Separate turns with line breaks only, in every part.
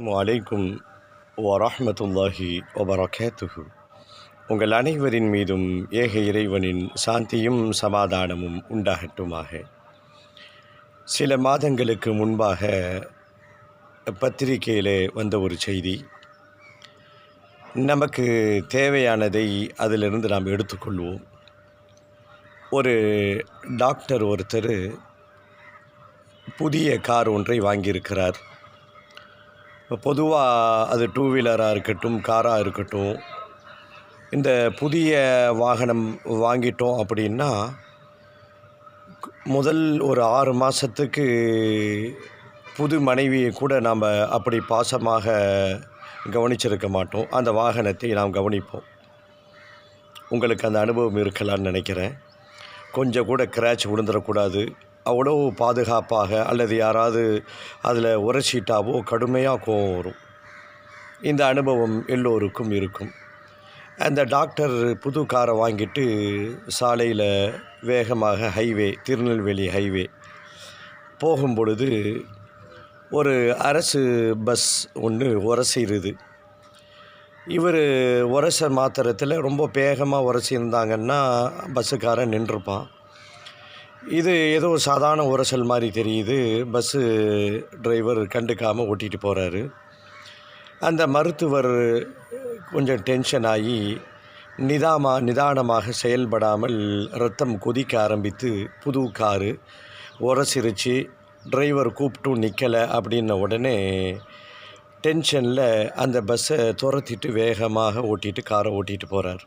அஸ்லாம் அலைக்கும் வரமத்துல்லாஹி வபரகாத்துஹு. உங்கள் அனைவரின் மீதும் ஏக இறைவனின் சாந்தியும் சமாதானமும் உண்டாகட்டுமாக. சில மாதங்களுக்கு முன்பாக பத்திரிகையில் வந்த ஒரு செய்தி. நமக்கு தேவையானதை அதிலிருந்து நாம் எடுத்துக்கொள்வோம். ஒரு டாக்டர் ஒருத்தர் புதிய கார் ஒன்றை வாங்கியிருக்கிறார். பொதுவாக அது டூ வீலராக இருக்கட்டும் காராக இருக்கட்டும் இந்த புதிய வாகனம் வாங்கிட்டோம் அப்படின்னா முதல் ஒரு ஆறு மாதத்துக்கு புது மனைவியை கூட நாம் அப்படி பாசமாக கவனிச்சிருக்க மாட்டோம். அந்த வாகனத்தை நாம் கவனிப்போம். உங்களுக்கு அந்த அனுபவம் இருக்கலாம்னு நினைக்கிறேன். கொஞ்சம் கூட கிராச் விழுந்துடக்கூடாது. அவ்வளோ பாதுகாப்பாக அல்லது யாராவது அதில் உரைச்சிட்டாவோ கடுமையாக கோவம் வரும். இந்த அனுபவம் எல்லோருக்கும் இருக்கும். அந்த டாக்டர் புது காரை வாங்கிட்டு சாலையில் வேகமாக ஹைவே திருநெல்வேலி ஹைவே போகும் பொழுது ஒரு அரசு பஸ் ஒன்று உரசிடுது இவர் உரச மாத்திரத்தில் ரொம்ப வேகமாக உரசியிருந்தாங்கன்னா பஸ்ஸுக்காரன் நின்றுப்பான். இது ஏதோ சாதாரண உரசல் மாதிரி தெரியுது. பஸ்ஸு டிரைவர் கண்டுக்காமல் ஓட்டிகிட்டு போகிறாரு அந்த மருத்துவர் கொஞ்சம் டென்ஷன் ஆகி நிதாமா நிதானமாக செயல்படாமல் ரத்தம் கொதிக்க ஆரம்பித்து புது காரு உரசிருச்சு டிரைவர் கூப்பிட்டும் நிற்கலை அப்படின்ன உடனே டென்ஷனில் அந்த பஸ்ஸை துரத்திட்டு வேகமாக ஓட்டிட்டு காரை ஓட்டிகிட்டு போகிறார்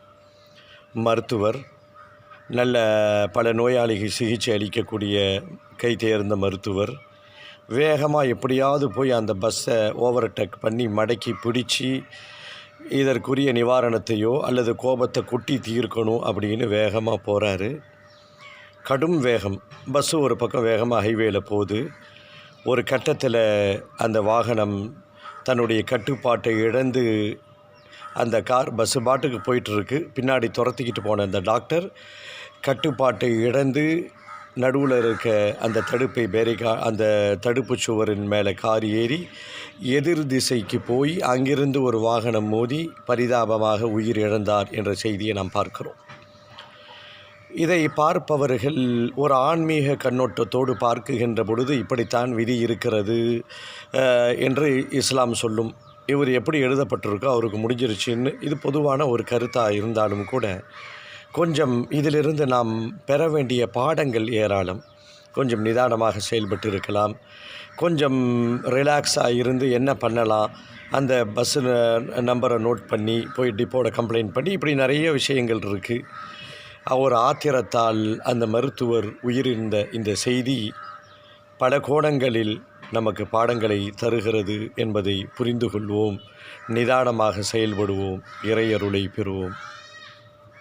மருத்துவர் நல்ல பல நோயாளிகள் சிகிச்சை அளிக்கக்கூடிய கை தேர்ந்த மருத்துவர். வேகமாக எப்படியாவது போய் அந்த பஸ்ஸை ஓவர்டேக் பண்ணி மடக்கி பிடிச்சி இதற்குரிய நிவாரணத்தையோ அல்லது கோபத்தை கொட்டி தீர்க்கணும் அப்படின்னு வேகமாக போகிறாரு கடும் வேகம். பஸ்ஸு ஒரு பக்கம் வேகமாக ஹைவேயில் போகுது. ஒரு கட்டத்தில் அந்த வாகனம் தன்னுடைய கட்டுப்பாட்டை இழந்து அந்த கார் பஸ்ஸு பாட்டுக்கு போயிட்டுருக்கு. பின்னாடி துரத்திக்கிட்டு போன அந்த டாக்டர் கட்டுப்பாட்டை இழந்து நடுவில் இருக்க அந்த தடுப்பை பேரிகா அந்த தடுப்பு சுவரின் மேலே கார் ஏறி எதிர் திசைக்கு போய் அங்கிருந்து ஒரு வாகனம் மோதி பரிதாபமாக உயிர் இழந்தார் என்ற செய்தியை நாம் பார்க்கிறோம். இதை பார்ப்பவர்கள் ஒரு ஆன்மீக கண்ணோட்டத்தோடு பார்க்குகின்ற பொழுது இப்படித்தான் விதி இருக்கிறது என்று இஸ்லாம் சொல்லும். இவர் எப்படி எழுதப்பட்டிருக்கோ அவருக்கு முடிஞ்சிருச்சுன்னு இது பொதுவான ஒரு கருத்தாக இருந்தாலும் கூட கொஞ்சம் இதிலிருந்து நாம் பெற வேண்டிய பாடங்கள் ஏராளம். கொஞ்சம் நிதானமாக செயல்பட்டு இருக்கலாம் கொஞ்சம் ரிலாக்ஸாக இருந்து என்ன பண்ணலாம் அந்த பஸ்ஸு நம்பரை நோட் பண்ணி போய் டிப்போட கம்ப்ளைண்ட் பண்ணி இப்படி நிறைய விஷயங்கள் இருக்குது ஒரு ஆத்திரத்தால் அந்த மருத்துவர் உயிரிழந்த இந்த செய்தி பல கோணங்களில் நமக்கு பாடங்களை தருகிறது என்பதை புரிந்து கொள்வோம் நிதானமாக செயல்படுவோம். இறையருளை பெறுவோம்.